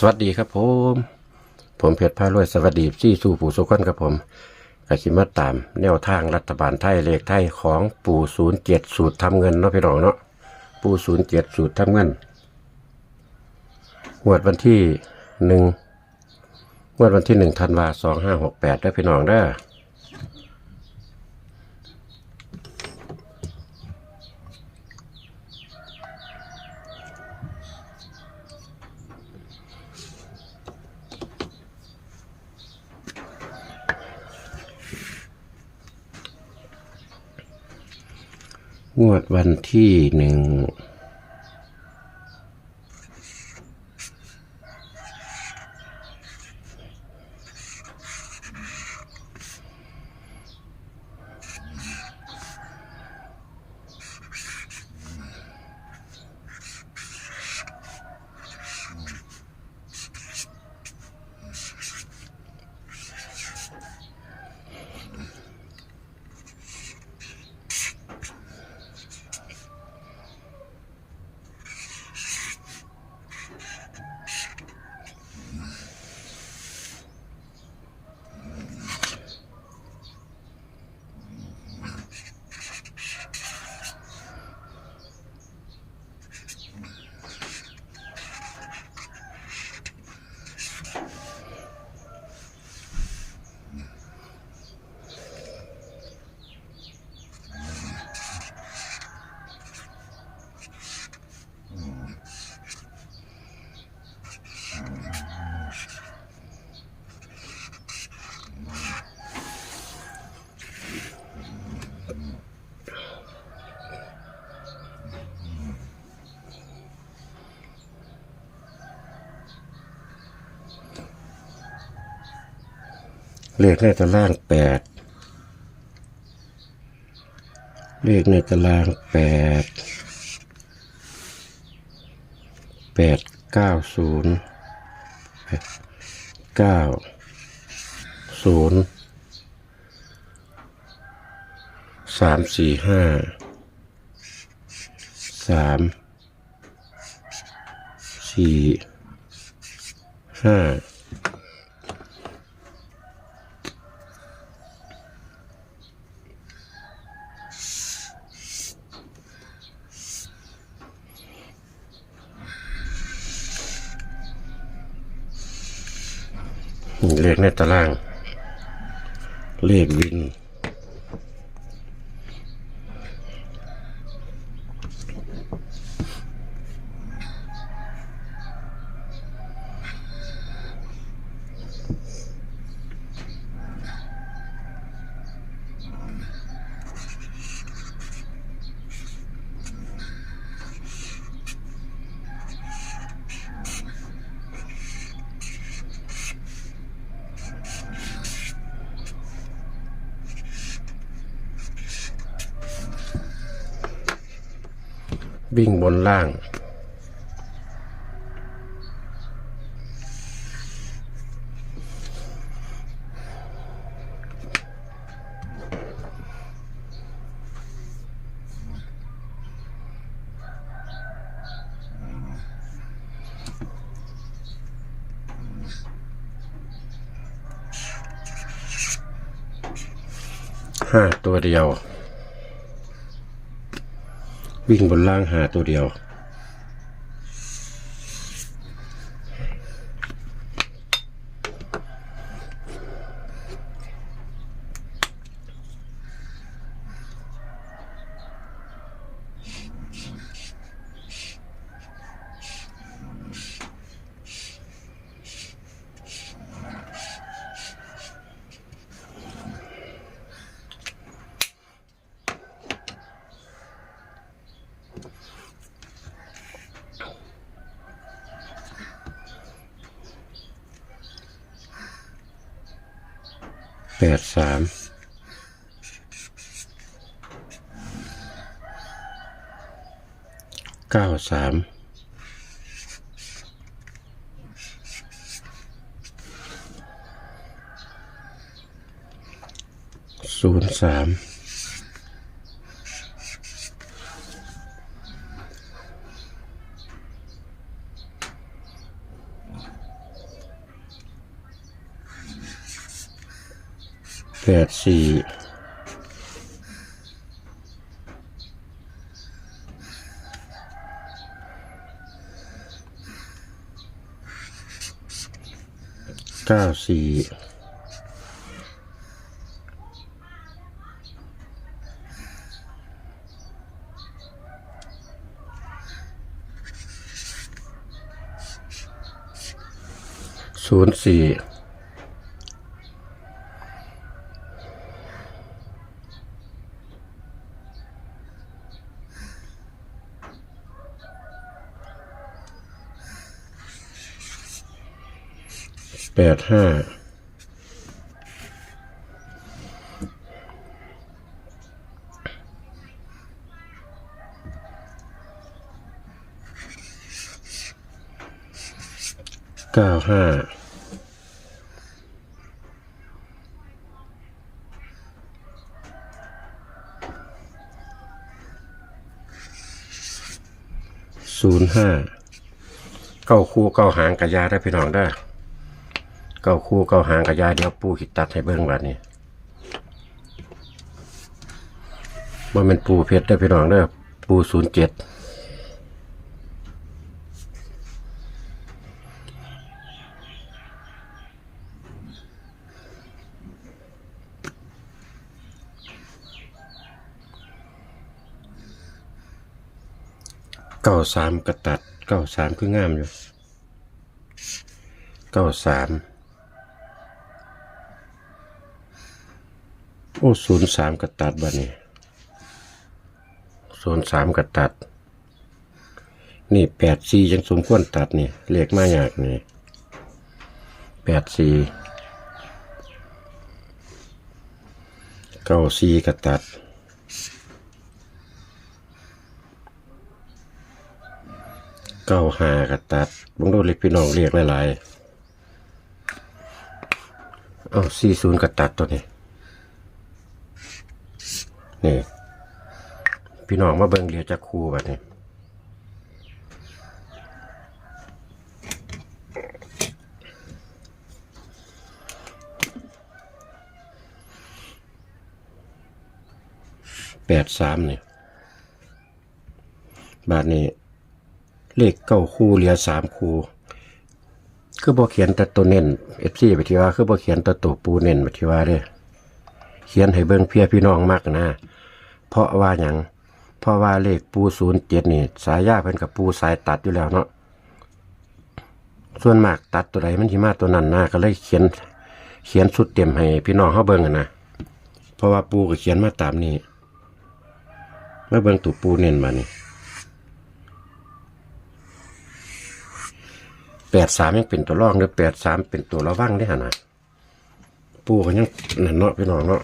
สวัสดีครับผม ผมเพชรพารวยสวัสดีซี่สู่ปู่สุขคนครับผมกสิมาตาม แนวทางรัฐบาลไทยเลขไทยของปู่ศูนย์เจ็ดสูตรทำเงินเนาะพี่น้องเนาะปู่ศูนย์เจ็ดสูตรทำเงินงวดวันที่หนึ่งงวดวันที่หนึ่งธันวาสองห้าหกแปดได้พี่น้องได้ งวดวันที่หนึ่ง เลขในตารางแปดเลขในตารางแปดแปดเก้าศูนย์เก้าศูนย์สามสี่ห้าสามสี่ห้า เลขในตาราง เลขวิน วิ่งบนล่าง ห้าตัวเดียว วิ่งบนล่างหาตัวเดียว แปดสามเก้าสามศูนย์สาม แปดสี่เก้าสี่ศูนย์สี่ แปดห้าเก้าห้าศูนย์ห้าเก้าคู่เก้าหางกระยาได้พี่น้องได้ เก้าคู่เก้าหางกระยาเดี๋ยวปูขิดตัดให้เบิ้งบัดนี้ว่ามันปูเพชรได้พี่น้องเด้อปูศูนย์เจ็ดเก้าสามกระตัดเก้าสามคืองามอยู่เก้าสาม โอ้ศูนย์สามกระตัดบัดนี้ศูนย์สามกระตัด นี่แปดสี่ยังสมควรตัดนี่เลขมาอยากนี่แปดสี่เก้าสี่กระตัดเก้าห้ากระตัดบงดูเล็กพี่น้องเรียกหลายๆเอาสี่ศูนย์กระตัดตัวนี้ นี่พี่น้องมาเบิ่งเรียจากครูแบบนี้แปดสามนี่บาทนี้ เลขเก้าคู่เหลือสามคู่ คือบ่เขียนแต่ตัวเน้นเอฟซีไปที่ว่า คือบ่เขียนแต่ตัวปูเน้นไปที่ว่าเด้ เขียนให้เบิ่งเพียพี่น้องมากนะ เพราะว่าอย่างเพราะว่าเลขปูศูนย์เจ็ดนี่ สายยาเพิ่นกับปูสายตัดอยู่แล้วเนาะส่วนมากตัดตัวใดมันสิมาตัวนั้นนะก็เลยเขียน เขียนสุดเต็มให้พี่น้องเขาเบิ่งนะเพราะว่าปูก็เขียนมาตามนี้มาเบิ่งตัวปูเน้นมานี่แปดสามยังเป็นตัวรองหรือแปดสามเป็นตัวระวังได้หนนะปูก็ยังนั่นเนาะพี่น้องเนาะ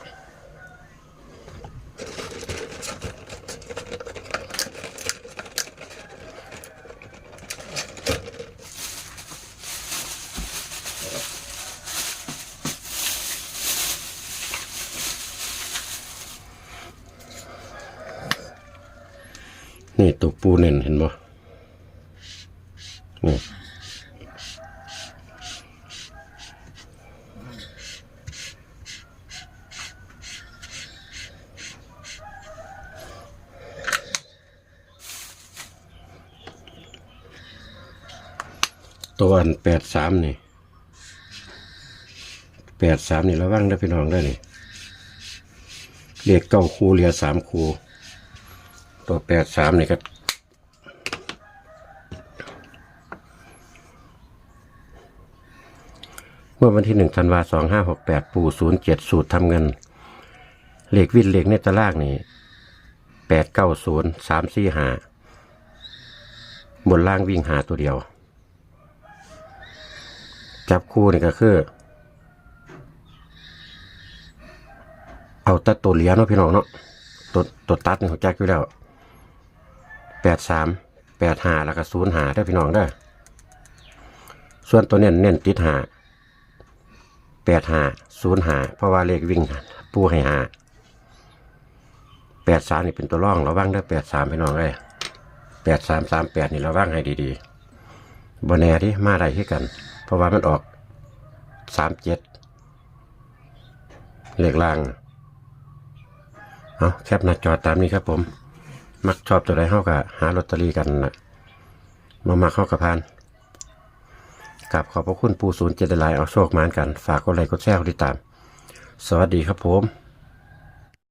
นี่ตัวปูเน่นเห็นบ่นี่ตัวอันแปดสามนี่แปดสามนี่ระวังได้พี่น้องได้นี่เรียกเก้าคูเหลือสามคู ตัวแปดสามนี่ก็เมื่อวันที่หนึ่งธันวาสองห้าหกแปดปู่ศูนย์เจ็ดสูตรทำเงิน เหลขวินเหลขในตารางนี่แปดเก้าศูนย์สามสี่หาบนล่างวิ่งหาตัวเดียว จับคู่นี่ก็คือ เอาแตัดตัวเหลียเนาะพี่น้องเนาะตัวตัวตัดนี่ของแจ็คอยู่แล้ว แปดสามแปดหาแล้วก็ศูนย์หาได้พี่น้องได้ส่วนตัวเน้นเน้นติดหาแปดหาศูนย์หาเพราะว่าเลขวิ่งปูให้หาแปดสามนี่เป็นตัวร่องเระวังได้แปดสามพี่น้องเลยแปดสามสามแปดนี่เระวังให้ดีๆบนแนที่มาได้ที่กัน เพราะว่ามันออกสามเจ็ดเลขล่าง เอาแคปหน้าจอตามนี้ครับผม มักชอบตัวใดเข้ากับหาลอตเตอรี่กันนะมามาเข้ากับพานกับขอบพระคุณปูศูนย์เจดหลายเอาโชคมานกัน ฝากกดไลค์กดแชร์กดติดตาม สวัสดีครับผม